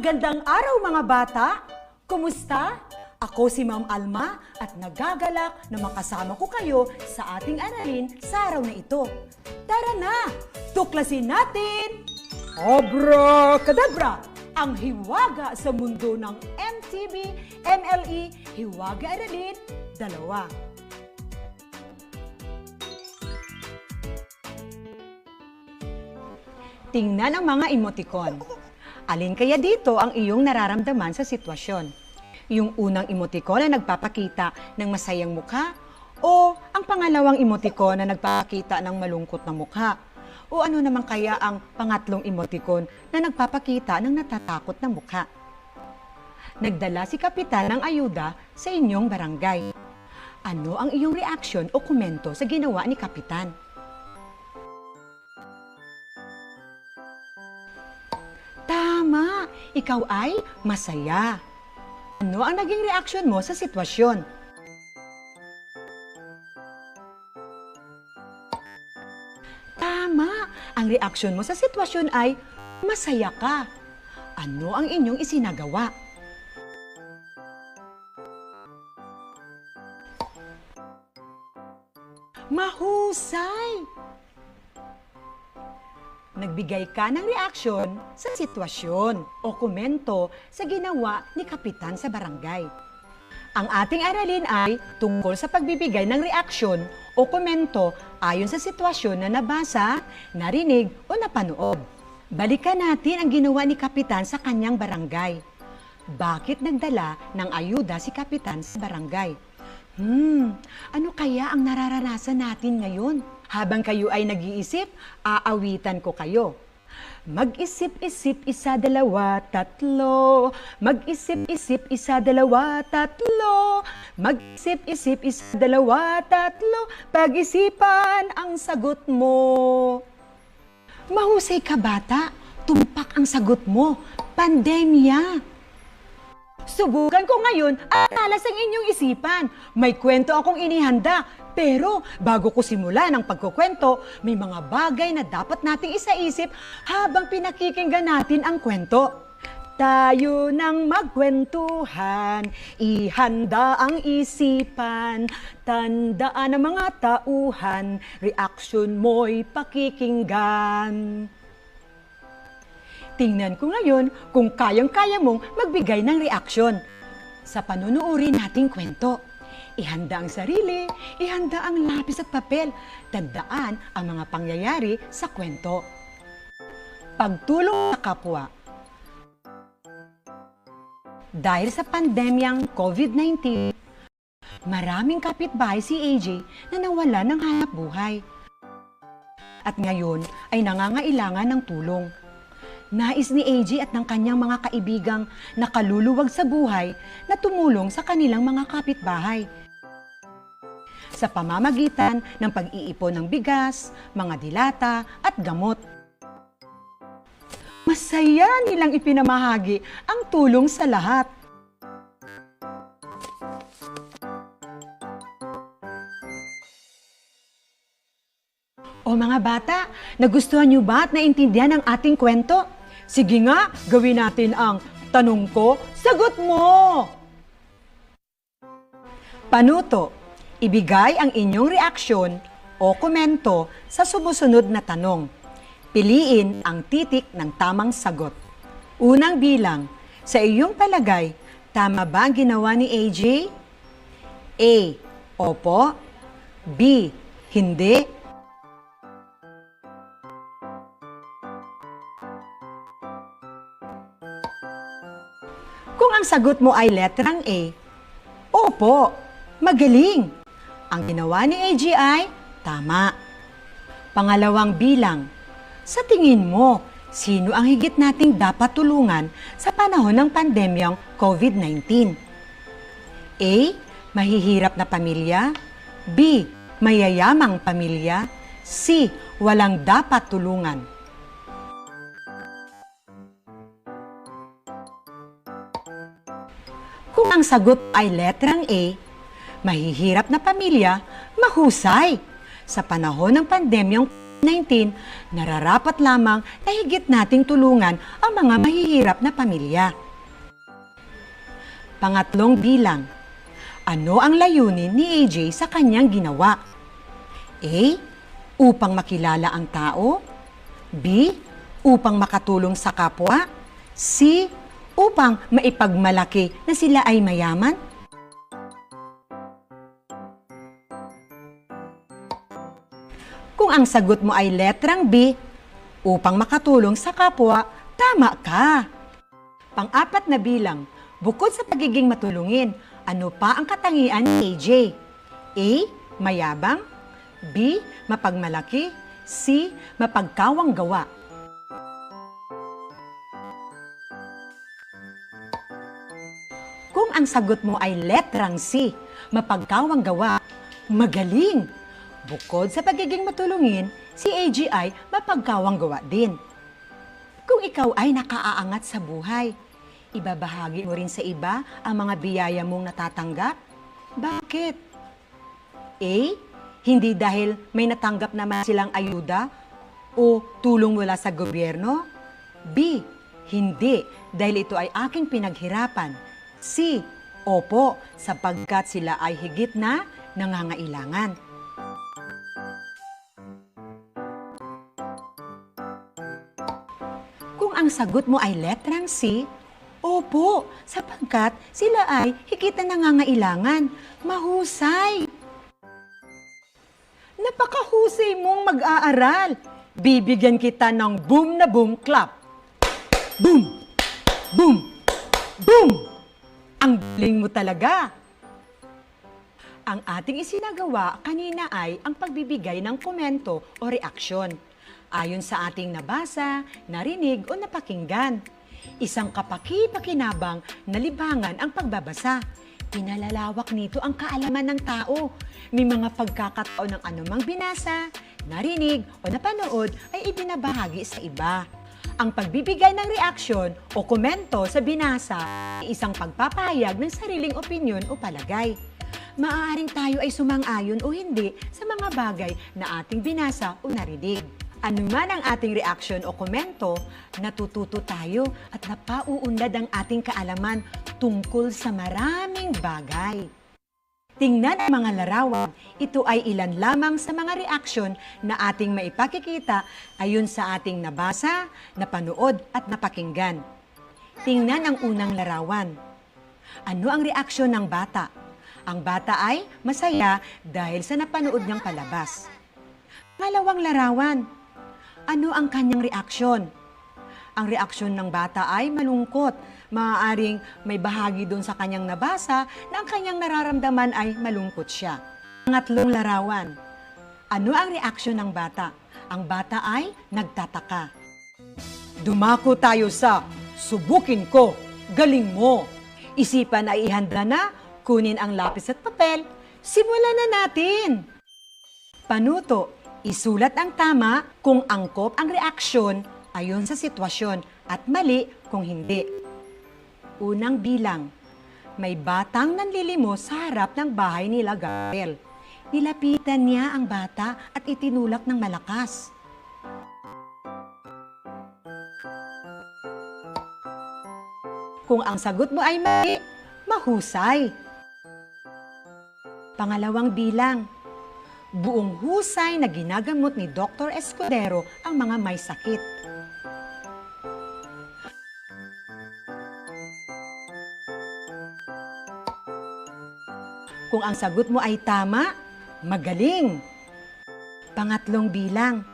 Magandang araw mga bata! Kumusta? Ako si Ma'am Alma at nagagalak na makasama ko kayo sa ating aralin sa araw na ito. Tara na! Tuklasin natin! Abra Ang hiwaga sa mundo ng MTV, MLE, Hiwaga Aralin, dalawa. Tingnan ang mga emoticon. Alin kaya dito ang iyong nararamdaman sa sitwasyon? Yung unang emoticon na nagpapakita ng masayang mukha o ang pangalawang emoticon na nagpapakita ng malungkot na mukha? O ano naman kaya ang pangatlong emoticon na nagpapakita ng natatakot na mukha? Nagdala si Kapitan ng ayuda sa inyong barangay. Ano ang iyong reaksyon o komento sa ginawa ni Kapitan? Ikaw ay masaya. Ano ang naging reaksyon mo sa sitwasyon? Tama! Ang reaksyon mo sa sitwasyon ay masaya ka. Ano ang inyong isinagawa? Mahusay! Nagbigay ka ng reaksyon sa sitwasyon o komento sa ginawa ni Kapitan sa barangay. Ang ating aralin ay tungkol sa pagbibigay ng reaksyon o komento ayon sa sitwasyon na nabasa, narinig o napanood. Balikan natin ang ginawa ni Kapitan sa kanyang barangay. Bakit nagdala ng ayuda si Kapitan sa barangay? Hmm, ano kaya ang nararanasan natin ngayon? Habang kayo ay nag-iisip, aawitan ko kayo. Mag-isip-isip, isa, dalawa, tatlo. Mag-isip-isip, isa, dalawa, tatlo. Mag-isip-isip, isa, dalawa, tatlo. Pag-isipan ang sagot mo. Mahusay ka bata, tumpak ang sagot mo. Pandemya. Subukan ko ngayon at talas ang inyong isipan. May kwento akong inihanda. Pero bago ko simulan ang pagkukwento, may mga bagay na dapat nating isaisip habang pinakikinggan natin ang kwento. Tayo nang magkwentuhan, ihanda ang isipan, tandaan ang mga tauhan, reaksyon mo'y pakikinggan. Tingnan ko ngayon kung kayang-kaya mong magbigay ng reaksyon. Sa panunuuri nating kwento, ihanda ang sarili, ihanda ang lapis at papel, tandaan ang mga pangyayari sa kwento. Pagtulong sa kapwa. Dahil sa pandemyang COVID-19, maraming kapitbahay si AJ na nawala ng hanap buhay. At ngayon ay nangangailangan ng tulong. Nais ni AJ at ng kanyang mga kaibigang nakaluluwag sa buhay na tumulong sa kanilang mga kapitbahay. Sa pamamagitan ng pag-iipon ng bigas, mga dilata at gamot. Masaya nilang ipinamahagi ang tulong sa lahat. O mga bata, nagustuhan niyo ba at naintindihan ang ating kwento? Sige nga, gawin natin ang tanong ko, sagot mo! Panuto, ibigay ang inyong reaksyon o komento sa sumusunod na tanong. Piliin ang titik ng tamang sagot. Unang bilang, sa iyong palagay, tama ba ang ginawa ni AJ? A. Opo. B. Hindi. Ang sagot mo ay letrang A, opo, magaling. Ang ginawa ni AG ay tama. Pangalawang bilang, sa tingin mo, sino ang higit nating dapat tulungan sa panahon ng pandemyang COVID-19? A. Mahihirap na pamilya. B. Mayayamang pamilya. C. Walang dapat tulungan. Ang sagot ay letrang A, mahihirap na pamilya, mahusay. Sa panahon ng pandemyang 19, nararapat lamang na higit nating tulungan ang mga mahihirap na pamilya. Pangatlong bilang, ano ang layunin ni AJ sa kanyang ginawa? A. Upang makilala ang tao. B. Upang makatulong sa kapwa. C. Upang maipagmalaki na sila ay mayaman. Kung ang sagot mo ay letrang B, upang makatulong sa kapwa, tama ka. Pang-apat na bilang, bukod sa pagiging matulungin, ano pa ang katangian ni AJ? A. Mayabang B. Mapagmalaki C. Mapagkawang gawa ang sagot mo ay letrang C, mapagkawang gawa, magaling! Bukod sa pagiging matulungin, si ay mapagkawang gawa din. Kung ikaw ay nakaaangat sa buhay, ibabahagi mo rin sa iba ang mga biyaya mong natatanggap? Bakit? A. Hindi dahil may natanggap naman silang ayuda o tulong mula sa gobyerno? B. Hindi dahil ito ay aking pinaghirapan. C. Opo, sapagkat sila ay higit na nangangailangan. Kung ang sagot mo ay letrang C, opo, sapagkat sila ay higit na nangangailangan. Mahusay! Napakahusay mong mag-aaral. Bibigyan kita ng boom na boom clap. Boom! Boom! Boom! Ang galing mo talaga. Ang ating isinagawa kanina ay ang pagbibigay ng komento o reaksyon ayon sa ating nabasa, narinig o napakinggan. Isang kapaki-pakinabang na libangan ang pagbabasa. Pinalalawak nito ang kaalaman ng tao. May mga pagkakataon ng anumang binasa, narinig o napanood ay ibinabahagi sa iba. Ang pagbibigay ng reaksyon o komento sa binasa ay isang pagpapahayag ng sariling opinyon o palagay. Maaaring tayo ay sumang-ayon o hindi sa mga bagay na ating binasa o narinig. Ano man ang ating reaksyon o komento, natututo tayo at napauunlad ang ating kaalaman tungkol sa maraming bagay. Tingnan ang mga larawan. Ito ay ilan lamang sa mga reaksyon na ating maipakikita ayon sa ating nabasa, napanood at napakinggan. Tingnan ang unang larawan. Ano ang reaksyon ng bata? Ang bata ay masaya dahil sa napanood niyang palabas. Ngalawang larawan. Ano ang kanyang reaksyon? Ang reaksyon ng bata ay malungkot. Maaaring may bahagi doon sa kanyang nabasa na ang kanyang nararamdaman ay malungkot siya. Pangatlong larawan. Ano ang reaksyon ng bata? Ang bata ay nagtataka. Dumako tayo sa subukin ko, galing mo. Isipan ay ihanda na, kunin ang lapis at papel, simulan na natin. Panuto, isulat ang tama kung angkop ang reaksyon ayon sa sitwasyon at mali kung hindi. Unang bilang, may batang nanlilimos sa harap ng bahay nila Gabriel. Nilapitan niya ang bata at itinulak ng malakas. Kung ang sagot mo ay mali, mahusay. Pangalawang bilang, buong husay na ginagamot ni Dr. Escudero ang mga may sakit. Kung ang sagot mo ay tama, magaling. Pangatlong bilang,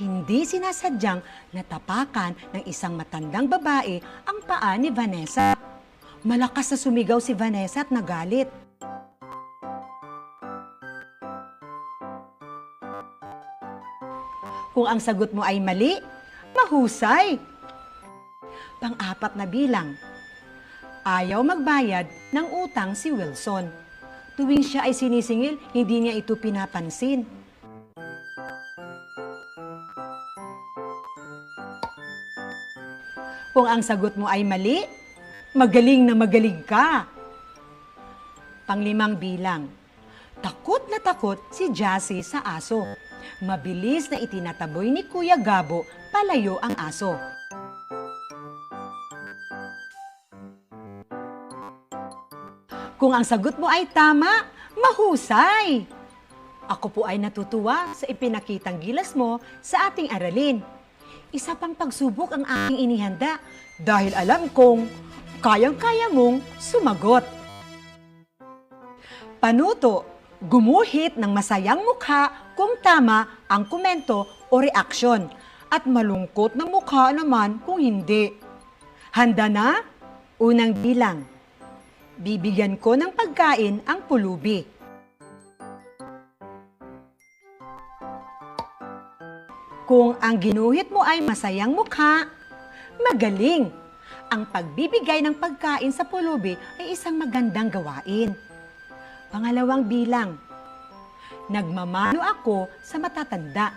hindi sinasadyang natapakan ng isang matandang babae ang paa ni Vanessa. Malakas na sumigaw si Vanessa at nagalit. Kung ang sagot mo ay mali, mahusay. Pang-apat na bilang, ayaw magbayad ng utang si Wilson. Tuwing siya ay sinisingil, hindi niya ito pinapansin. Kung ang sagot mo ay mali, magaling na magaling ka. Panglimang bilang, Takot na takot si Jassy sa aso. Mabilis na itinataboy ni Kuya Gabo palayo ang aso. Kung ang sagot mo ay tama, mahusay! Ako po ay natutuwa sa ipinakitang gilas mo sa ating aralin. Isa pang pagsubok ang aking inihanda dahil alam kong kayang-kaya mong sumagot. Panuto, gumuhit ng masayang mukha kung tama ang komento o reaksyon at malungkot na mukha naman kung hindi. Handa na? Unang bilang. Bibigyan ko ng pagkain ang pulubi. Kung ang ginuhit mo ay masayang mukha, magaling. Ang pagbibigay ng pagkain sa pulubi ay isang magandang gawain. Pangalawang bilang. Nagmamano ako sa matatanda.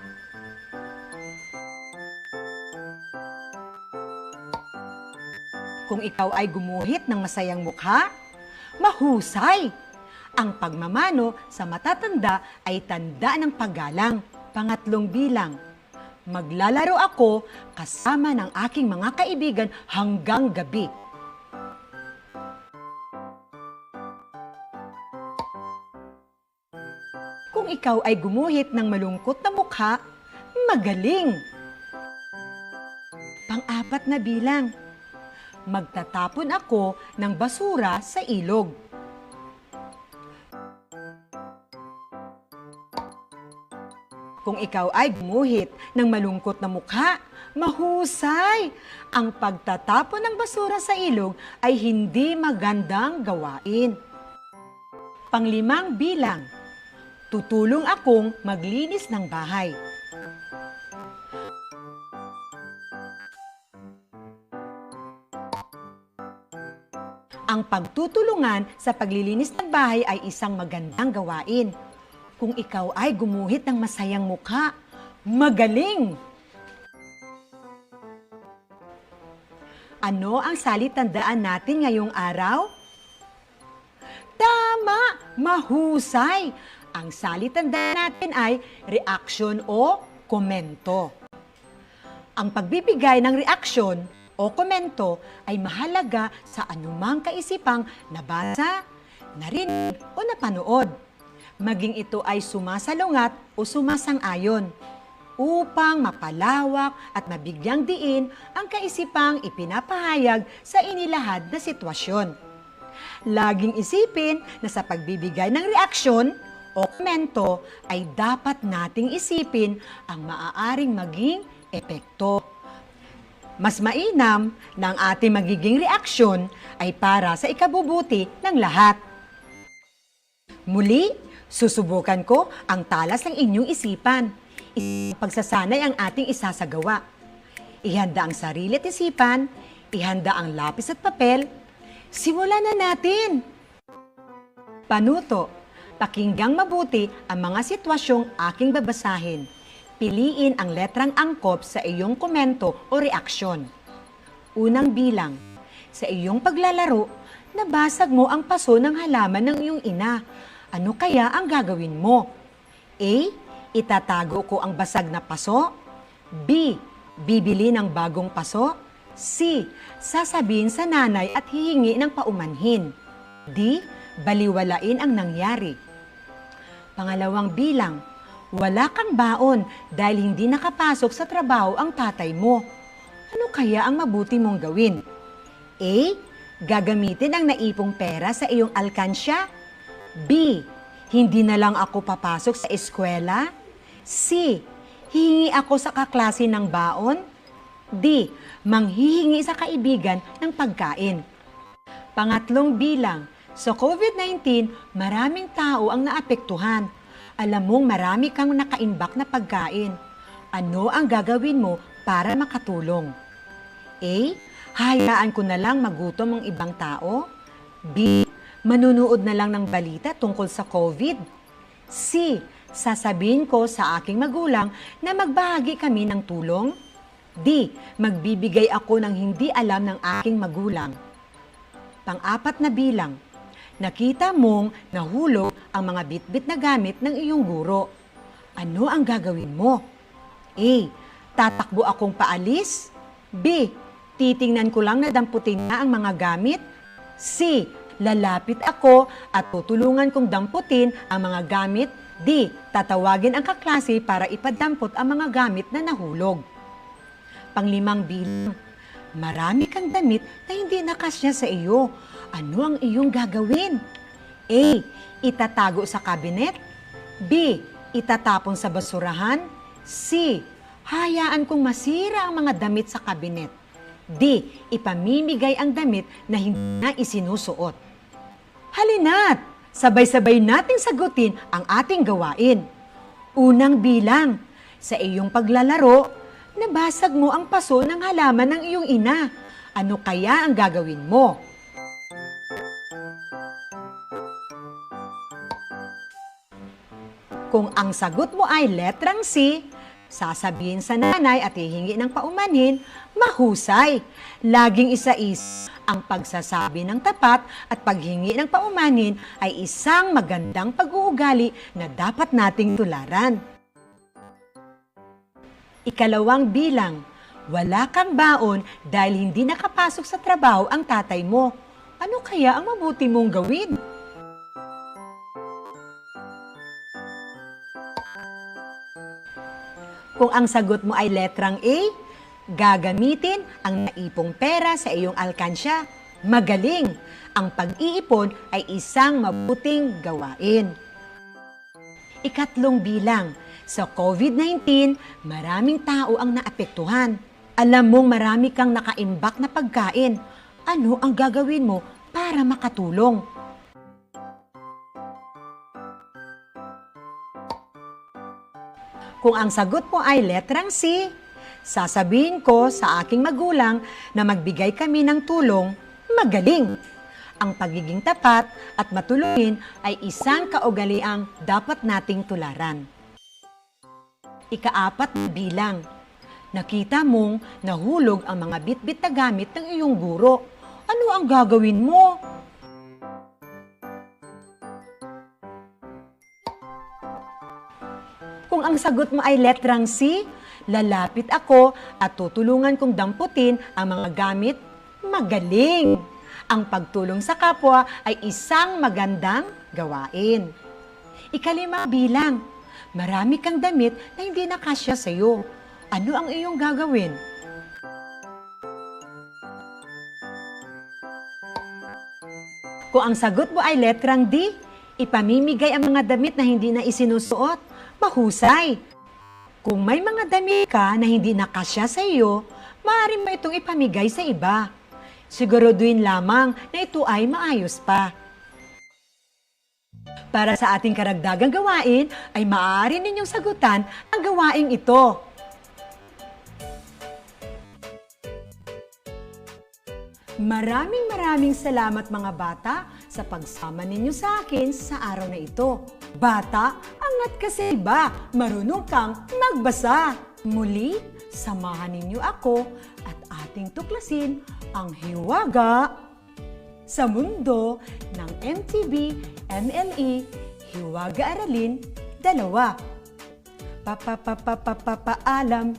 Kung ikaw ay gumuhit ng masayang mukha, mahusay. Ang pagmamano sa matatanda ay tanda ng paggalang. Pangatlong bilang. Maglalaro ako kasama ng aking mga kaibigan hanggang gabi. Kung ikaw ay gumuhit ng malungkot na mukha, magaling. Pang-apat na bilang. Magtatapon ako ng basura sa ilog. Kung ikaw ay gumuhit ng malungkot na mukha, mahusay! Ang pagtatapon ng basura sa ilog ay hindi magandang gawain. Panglimang bilang, tutulong akong maglinis ng bahay. Ang pagtutulungan sa paglilinis ng bahay ay isang magandang gawain. Kung ikaw ay gumuhit ng masayang mukha, magaling! Ano ang salitandaan natin ngayong araw? Tama! Mahusay! Ang salitandaan natin ay reaction o komento. Ang pagbibigay ng reaksyon o komento ay mahalaga sa anumang kaisipang nabasa, narinig o napanood. Maging ito ay sumasalungat o sumasang-ayon upang mapalawak at mabigyang diin ang kaisipang ipinapahayag sa inilahad na sitwasyon. Laging isipin na sa pagbibigay ng reaksyon o komento ay dapat nating isipin ang maaaring maging epekto. Mas mainam na ang ating magiging reaksyon ay para sa ikabubuti ng lahat. Muli, susubukan ko ang talas ng inyong isipan. Isang pagsasanay ang ating isasagawa. Ihanda ang sarili at isipan, ihanda ang lapis at papel. Simulan na natin! Panuto, pakinggang mabuti ang mga sitwasyong aking babasahin. Piliin ang letrang angkop sa iyong komento o reaksyon. Unang bilang, sa iyong paglalaro, nabasag mo ang paso ng halaman ng iyong ina. Ano kaya ang gagawin mo? A. Itatago ko ang basag na paso. B. Bibili ng bagong paso. C. Sasabihin sa nanay at hihingi ng paumanhin. D. Baliwalain ang nangyari. Pangalawang bilang, wala kang baon dahil hindi nakapasok sa trabaho ang tatay mo. Ano kaya ang mabuti mong gawin? A. Gagamitin ang naipong pera sa iyong alkansya. B. Hindi na lang ako papasok sa eskwela. C. Hihingi ako sa kaklase ng baon. D. Manghihingi sa kaibigan ng pagkain. Pangatlong bilang, sa COVID-19, maraming tao ang naapektuhan. Alam mong marami kang nakaimbak na pagkain. Ano ang gagawin mo para makatulong? A. Hayaan ko na lang magutom ang ibang tao. B. Manunood na lang ng balita tungkol sa COVID. C. Sasabihin ko sa aking magulang na magbahagi kami ng tulong. D. Magbibigay ako ng hindi alam ng aking magulang. Pang-apat na bilang, Nakita mong nahulog ang mga bitbit na gamit ng iyong guro. Ano ang gagawin mo? A. Tatakbo akong paalis? B. Titingnan ko lang na damputin na ang mga gamit? C. Lalapit ako at tutulungan kong damputin ang mga gamit? D. Tatawagin ang kaklase para ipadampot ang mga gamit na nahulog. Panglimang bilang. Marami kang damit na hindi nakasya sa iyo. Ano ang iyong gagawin? A. Itatago sa kabinet. B. Itatapon sa basurahan. C. Hayaan kong masira ang mga damit sa kabinet. D. Ipamimigay ang damit na hindi na isinusuot. Halina't, sabay-sabay nating sagutin ang ating gawain. Unang bilang, sa iyong paglalaro, nabasag mo ang paso ng halaman ng iyong ina. Ano kaya ang gagawin mo? Kung ang sagot mo ay letrang C, sasabihin sa nanay at hihingi ng paumanhin, mahusay. Laging isa-is ang pagsasabi ng tapat at paghingi ng paumanhin ay isang magandang pag-uugali na dapat nating tularan. Ikalawang bilang, wala kang baon dahil hindi nakapasok sa trabaho ang tatay mo. Ano kaya ang mabuti mong gawin? Kung ang sagot mo ay letrang A, gagamitin ang naipong pera sa iyong alkansya. Magaling! Ang pag-iipon ay isang mabuting gawain. Ikatlong bilang, sa COVID-19, maraming tao ang naapektuhan. Alam mong marami kang nakaimbak na pagkain. Ano ang gagawin mo para makatulong? Kung ang sagot mo ay letrang C, sasabihin ko sa aking magulang na magbigay kami ng tulong, magaling. Ang pagiging tapat at matulungin ay isang kaugaliang dapat nating tularan. Ikaapat na bilang, nakita mong nahulog ang mga bitbit na gamit ng iyong guro. Ano ang gagawin mo? Kung ang sagot mo ay letrang C, lalapit ako at tutulungan kong damputin ang mga gamit, magaling. Ang pagtulong sa kapwa ay isang magandang gawain. Ikalima bilang, marami kang damit na hindi nakasya sa iyo. Ano ang iyong gagawin? Kung ang sagot mo ay letrang D, ipamimigay ang mga damit na hindi na isinusuot. Mahusay! Kung may mga damit ka na hindi nakasya sa iyo, maaari mo itong ipamigay sa iba. Siguraduhin lamang na ito ay maayos pa. Para sa ating karagdagang gawain, ay maaari ninyong sagutan ang gawaing ito. Maraming maraming salamat mga bata sa pagsama ninyo sa akin sa araw na ito. Bata, angat kasi ba? Marunong kang magbasa. Muli, samahan ninyo ako at ating tuklasin ang hiwaga sa mundo ng MTV MLE Hiwaga Aralin Dalawa. Papapapapapaalam,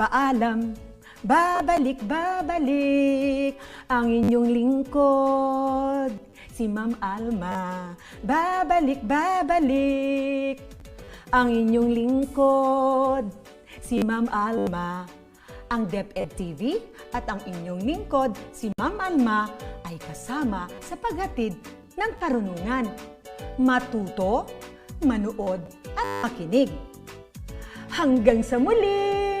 paalam, babalik, babalik ang inyong lingkod, si Ma'am Alma. Babalik, babalik ang inyong lingkod, si Ma'am Alma. Ang DepEd TV at ang inyong lingkod, si Ma'am Alma, ay kasama sa paghatid ng karunungan. Matuto, manood, at makinig. Hanggang sa muli!